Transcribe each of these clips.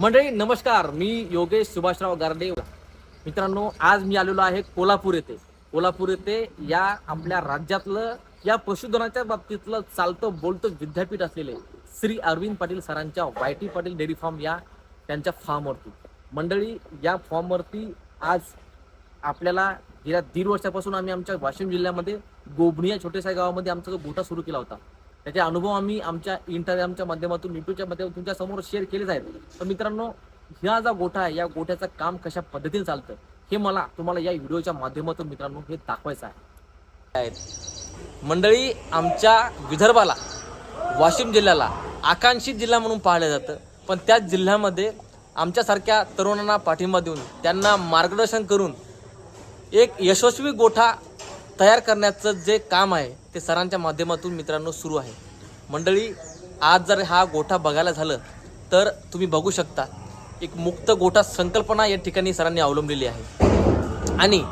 मंडळी नमस्कार. मी योगेश सुभाषराव गारडे. मित्रांनो आज मी आलेलो आहे कोल्हापूर येथे. कोल्हापूर येथे या आपल्या राज्यातलं या पशुधनाच्या बाबतीतलं चालतं बोलतं विद्यापीठ असलेले श्री अरविंद पाटील सरांच्या Y T Patil dairy farm या त्यांच्या फार्मवरती. मंडळी या फॉर्मवरती आज आपल्याला गेल्या दीड वर्षापासून आम्ही आमच्या वाशिम जिल्ह्यामध्ये गोबणी या छोट्याशा गावामध्ये आमचा जो गोठा सुरू केला होता. त्याचे अनुभव आम्ही आमच्या इंटरग्रामच्या माध्यमातून युट्यूबच्या माध्यमातून तुमच्यासमोर शेअर केलेच आहेत. तर मित्रांनो ह्या जा गोठा आहे या गोठ्याचं काम कशा पद्धतीने चालतं हे मला तुम्हाला या व्हिडिओच्या माध्यमातून मित्रांनो हे दाखवायचं आहे. मंडळी आमच्या विदर्भाला वाशिम जिल्ह्याला आकांक्षित जिल्हा म्हणून पाहिलं जातं पण त्याच जिल्ह्यामध्ये आमच्यासारख्या तरुणांना पाठिंबा देऊन त्यांना मार्गदर्शन करून एक यशस्वी गोठा तयार करण्याचं जे काम आहे ते सरांच्या माध्यमातून मित्रांनो सुरू आहे. मंडळी आज जर हा गोठा बघायला झालं तर तुम्ही बघू शकता एक मुक्त गोठा संकल्पना या ठिकाणी सरांनी अवलंबलेली आहे. आणि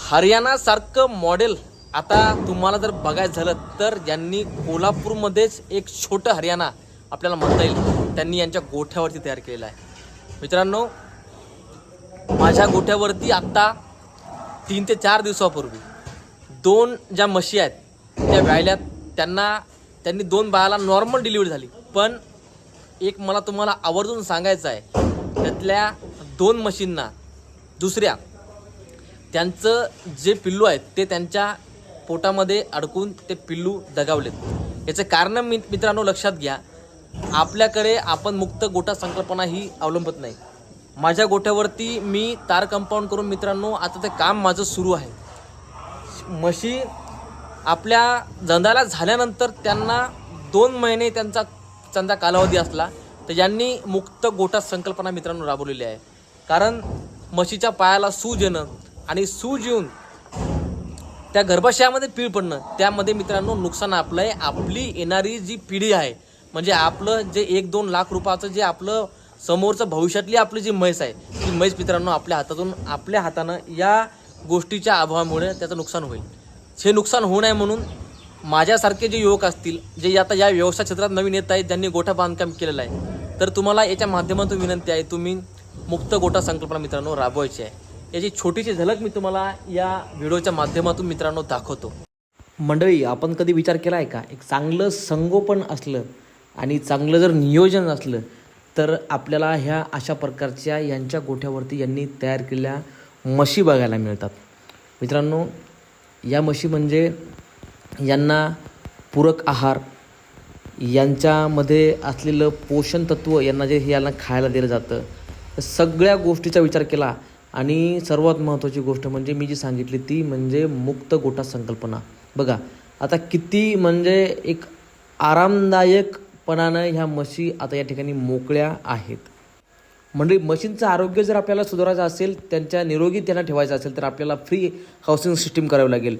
हरियाणासारखं मॉडेल आता तुम्हाला जर बघायचं झालं तर यांनी कोल्हापूरमध्येच एक छोटं हरियाणा आपल्याला म्हणता येईल. त्यांनी यांच्या गोठ्यावरती तयार केलेला आहे. मित्रांनो माझ्या गोठ्यावरती आत्ता तीन ते चार दिवसापूर्वी दोन ज्या म्हशी आहेत त्या व्यायल्यात त्यांना त्यांनी दोन बाळाला नॉर्मल डिलिव्हरी झाली. पण एक मला तुम्हाला आवर्जून सांगायचं आहे त्यातल्या दोन म्हशींना दुसऱ्या त्यांचं जे पिल्लू आहेत ते त्यांच्या पोटामध्ये अडकून ते पिल्लू दगावलेत. याचं कारण मी मित्रांनो लक्षात घ्या आपल्याकडे आपण मुक्त गोठा संकल्पना ही अवलंबत नाही. माझ्या गोठ्यावरती मी तार कंपाऊंड करून मित्रांनो आता ते काम माझं सुरू आहे. म्हशी आपल्या जंदाला झाल्यानंतर त्यांना दोन महिने त्यांचा त्यांचा कालावधी असला तर यांनी मुक्त गोठा संकल्पना मित्रांनो राबवलेली आहे. कारण म्हशीच्या पायाला सूज येणं आणि सूज येऊन त्या गर्भाशयामध्ये पीळ पडणं त्यामध्ये मित्रांनो नुकसान आपलं आहे आपली येणारी जी पिढी आहे म्हणजे आपलं जे एक दोन लाख रुपयाचं जे आपलं समोरचं भविष्यातली आपली जी म्हैस आहे ती म्हैस मित्रांनो आपल्या हातातून आपल्या हातानं या गोष्टीच्या अभावामुळे त्याचं नुकसान होईल. हे नुकसान होऊ नये म्हणून माझ्यासारखे जे युवक असतील जे आता या व्यवसाय क्षेत्रात नवीन येत आहेत ज्यांनी गोठा बांधकाम केलेलं आहे तर तुम्हाला याच्या माध्यमातून विनंती आहे तुम्ही मुक्त गोठा संकल्पना मित्रांनो राबवायची आहे. याची छोटीशी झलक मी तुम्हाला या व्हिडिओच्या माध्यमातून मित्रांनो दाखवतो. मंडळी आपण कधी विचार केला आहे का? एक चांगलं संगोपन असलं आणि चांगलं जर नियोजन असलं तर आपल्याला ह्या अशा प्रकारच्या यांच्या गोठ्यावरती यांनी तयार केलेल्या म्हशी बघायला मिळतात. मित्रांनो या म्हशी म्हणजे यांना पूरक आहार यांच्यामध्ये असलेलं पोषण तत्व यांना जे हे यांना खायला दिलं जातं. सगळ्या गोष्टीचा विचार केला आणि सर्वात महत्त्वाची गोष्ट म्हणजे मी जी सांगितली ती म्हणजे मुक्त गोठा संकल्पना. बघा आता किती म्हणजे एक आरामदायक पणानं ह्या म्हशी आता या ठिकाणी मोकळ्या आहेत. म्हणजे म्हशींचं आरोग्य जर आपल्याला सुधारायचं असेल त्यांच्या निरोगी त्यांना ठेवायचं असेल तर आपल्याला फ्री हाऊसिंग सिस्टीम करावी लागेल.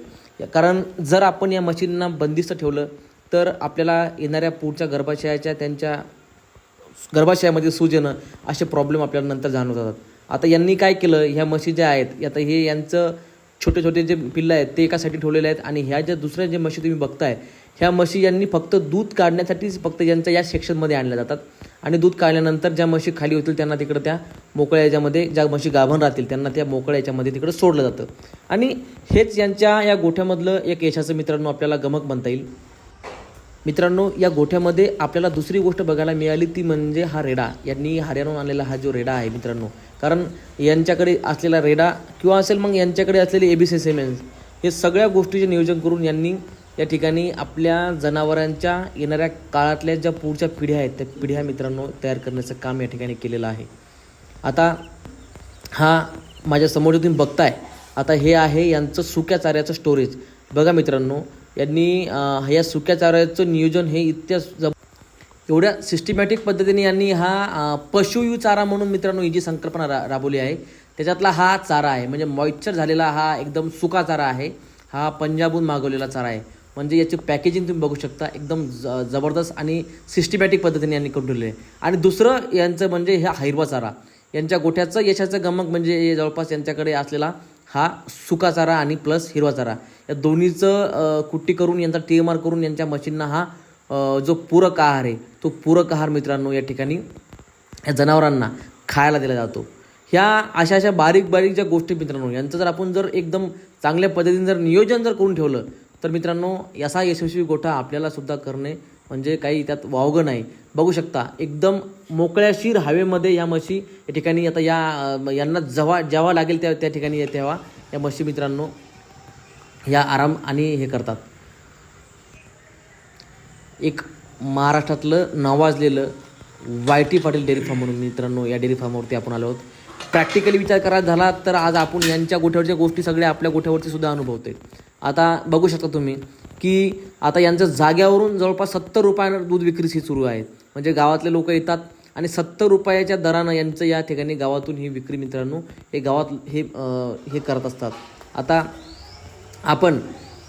कारण जर आपण या म्हशींना बंदिस्त ठेवलं तर आपल्याला येणाऱ्या पुढच्या गर्भाशयाच्या त्यांच्या गर्भाशयामध्ये सूज येणं असे प्रॉब्लेम आपल्याला नंतर जाणवतात. आता यांनी काय केलं ह्या म्हशी ज्या आहेत आता हे यांचं छोटे छोटे जे पिल्लं आहेत ते एकासाठी ठेवलेले आहेत आणि ह्या ज्या दुसऱ्या जे म्हशी तुम्ही बघताय ह्या म्हशी यांनी फक्त दूध काढण्यासाठीच फक्त यांच्या या सेक्शनमध्ये आणल्या जातात. आणि दूध काढल्यानंतर ज्या म्हशी खाली होतील त्यांना तिकडं त्या मोकळ्या याच्यामध्ये ज्या म्हशी गाभण राहतील त्यांना त्या मोकळ्या याच्यामध्ये तिकडं सोडलं जातं. आणि हेच यांच्या या गोठ्यामधलं एक यशाचं मित्रांनो आपल्याला गमक म्हणता येईल. मित्रांनो या गोठ्यामध्ये आपल्याला दुसरी गोष्ट बघायला मिळाली ती म्हणजे हा रेडा. यांनी हरियाणाहून आणलेला हा जो रेडा आहे मित्रांनो कारण यांच्याकडे असलेला रेडा किंवा असेल मग यांच्याकडे असलेले ए बी सी सेमेन्स हे सगळ्या गोष्टीचे नियोजन करून यांनी या ठिकाणी आपल्या जनावरांच्या येणाऱ्या काळातल्या ज्या पुढच्या पिढ्या आहेत त्या पिढ्या मित्रांनो तयार करण्याचं काम या ठिकाणी केलेलं आहे. आता हा माझ्यासमोर तुम्ही बघताय आता हे आहे यांचं सुक्या चाऱ्याचं स्टोरेज बघा मित्रांनो यांनी या सुक्या चाऱ्याचं नियोजन हे इतक्या जब एवढ्या सिस्टमॅटिक पद्धतीने यांनी हा पशुयू चारा म्हणून मित्रांनो ही जी संकल्पना रा राबवली आहे त्याच्यातला हा चारा आहे म्हणजे मॉइश्चर झालेला हा एकदम सुका चारा आहे हा पंजाबहून मागवलेला चारा आहे. म्हणजे याची पॅकेजिंग तुम्ही बघू शकता. एकदम ज जबरदस्त आणि सिस्टमॅटिक पद्धतीने यांनी करून ठेवले आहे. आणि दुसरं यांचं म्हणजे ह्या हिरवा चारा. यांच्या गोठ्याचं यशाचं गमक म्हणजे जवळपास यांच्याकडे असलेला हा सुका चारा आणि प्लस हिरवा चारा. या दोन्हीचं कुट्टी करून यांचा टी एम आर करून यांच्या मशीनना हा जो पूरक आहार आहे तो पूरक आहार मित्रांनो या ठिकाणी या जनावरांना खायला दिला जातो. ह्या अशा अशा बारीक बारीक ज्या गोष्टी मित्रांनो यांचं जर आपण जर एकदम चांगल्या पद्धतीने जर नियोजन जर करून ठेवलं तर मित्रांनो याचा यशस्वी गोठा आपल्याला सुद्धा करणे म्हणजे काही त्यात वावगं नाही. बघू शकता एकदम मोकळ्याशीर हवेमध्ये या म्हशी या ठिकाणी आता या यांना जेव्हा जेव्हा लागेल त्या त्या ठिकाणी तेव्हा या म्हशी मित्रांनो या आराम आणि हे करतात. एक महाराष्ट्रातलं नावाजलेलं Y T Patil dairy farm म्हणून मित्रांनो या डेअरी फार्मवरती आपण आलो आहोत. प्रॅक्टिकली विचार करायचा झाला तर आज आपण यांच्या गोठ्यावरच्या गोष्टी सगळ्या आपल्या गोठ्यावरती सुद्धा अनुभवते आता बघू शकता तुम्ही की आता यांचं जाग्यावरून जवळपास सत्तर रुपयानं दूध विक्रीची सुरू आहे. म्हणजे गावातले लोक येतात आणि सत्तर रुपयाच्या दरानं यांचं या ठिकाणी गावातून ही विक्री मित्रांनो हे गावात हे हे करत असतात. आता आपण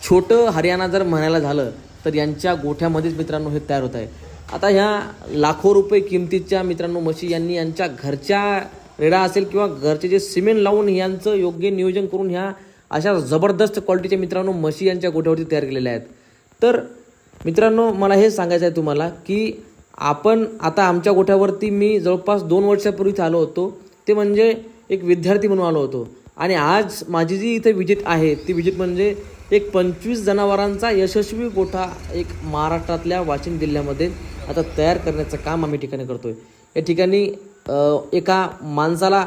छोटं हरियाणा जर म्हणायला झालं तर यांच्या गोठ्यामध्येच मित्रांनो हे तयार होत आहे. आता ह्या लाखो रुपये किमतीच्या मित्रांनो म्हशी यांनी यांच्या घरच्या रेडा असेल किंवा घरचे जे सिमेंट लावून यांचं योग्य नियोजन करून ह्या अशा जबरदस्त क्वालिटीच्या मित्रांनो म्हशी यांच्या गोठ्यावरती तयार केलेल्या आहेत. तर मित्रांनो मला हे सांगायचं आहे तुम्हाला की आपण आता आमच्या गोठ्यावरती मी जवळपास दोन वर्षापूर्वी आलो होतो. ते म्हणजे एक विद्यार्थी म्हणून आलो होतो. आणि आज माझी जी इथे विजिट आहे ती विजिट म्हणजे एक पंचवीस जनावरांचा यशस्वी गोठा एक महाराष्ट्रातल्या वाशिम जिल्ह्यामध्ये आता तयार करण्याचं काम आम्ही ठिकाणी करतो आहे या ठिकाणी एका माणसाला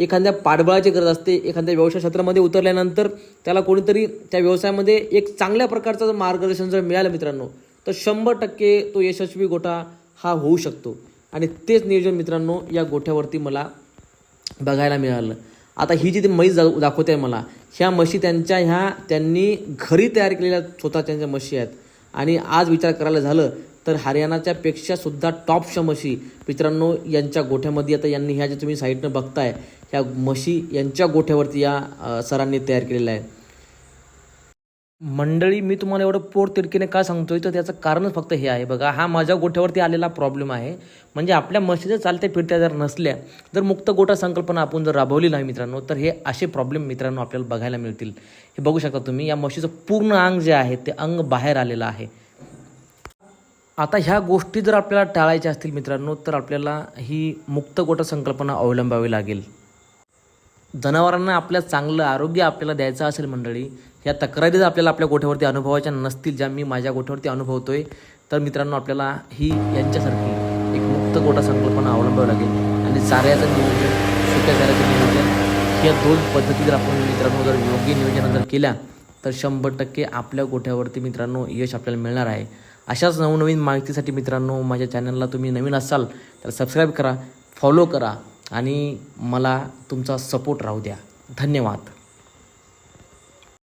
एखाद्या पाठबळाची गरज असते एखाद्या व्यवसाय क्षेत्रामध्ये उतरल्यानंतर त्याला कोणीतरी त्या व्यवसायामध्ये एक चांगल्या प्रकारचं जर मार्गदर्शन जर मिळालं मित्रांनो तर शंभर टक्के तो यशस्वी गोठा हा होऊ शकतो. आणि तेच नियोजन मित्रांनो या गोठ्यावरती मला बघायला मिळालं. आता ही जी ती म्हैस जा दाखवते आहे मला ह्या म्हशी त्यांच्या ह्या त्यांनी घरी तयार केलेल्या स्वतः त्यांच्या म्हशी आहेत. आणि आज विचार करायला झालं तर हरियाणाच्या पेक्षा सुद्धा टॉपच्या म्हशी मित्रांनो यांच्या गोठ्यामध्ये आता यांनी ह्या ज्या तुम्ही साईडनं बघताय ह्या म्हशी यांच्या गोठ्यावरती या सरांनी तयार केलेला आहे मंडळी मी तुम्हाला एवढं पोट तिडकीने का सांगतोय? तर त्याचं कारणच फक्त हे आहे. बघा हा माझ्या गोठ्यावरती आलेला प्रॉब्लेम आहे. म्हणजे आपल्या म्हशी जर चालत्या फिरत्या जर नसल्या जर मुक्त गोठा संकल्पना आपण जर राबवली नाही मित्रांनो तर हे असे प्रॉब्लेम मित्रांनो आपल्याला बघायला मिळतील. हे बघू शकता तुम्ही या म्हशीचं पूर्ण अंग जे आहे ते अंग बाहेर आलेलं आहे. आता ह्या गोष्टी जर आपल्याला टाळायच्या असतील मित्रांनो तर आपल्याला ही मुक्त गोठा संकल्पना अवलंबावी लागेल. जनावरांना आपल्या चांगलं आरोग्य आपल्याला द्यायचं असेल मंडळी ह्या तक्रारी जर आपल्याला आपल्या गोठ्यावरती अनुभवायच्या नसतील ज्या मी माझ्या गोठ्यावरती अनुभवतो आहे तर मित्रांनो आपल्याला ही यांच्यासारखी एक मुक्त गोठा संकल्पना अवलंबावी लागेल. आणि चाऱ्याचं नियोजन सुक्या चाऱ्याचं नियोजन या दोन पद्धती जर आपण मित्रांनो जर योग्य नियोजन जर केल्या तर शंभर टक्के आपल्या गोठ्यावरती मित्रांनो यश आपल्याला मिळणार आहे. अशाच नवनवीन माहितीसाठी मित्रांनो माझ्या चॅनलला तुम्ही नवीन असाल तर सबस्क्राईब करा फॉलो करा. आणि मला तुमचा सपोर्ट राहू द्या. धन्यवाद.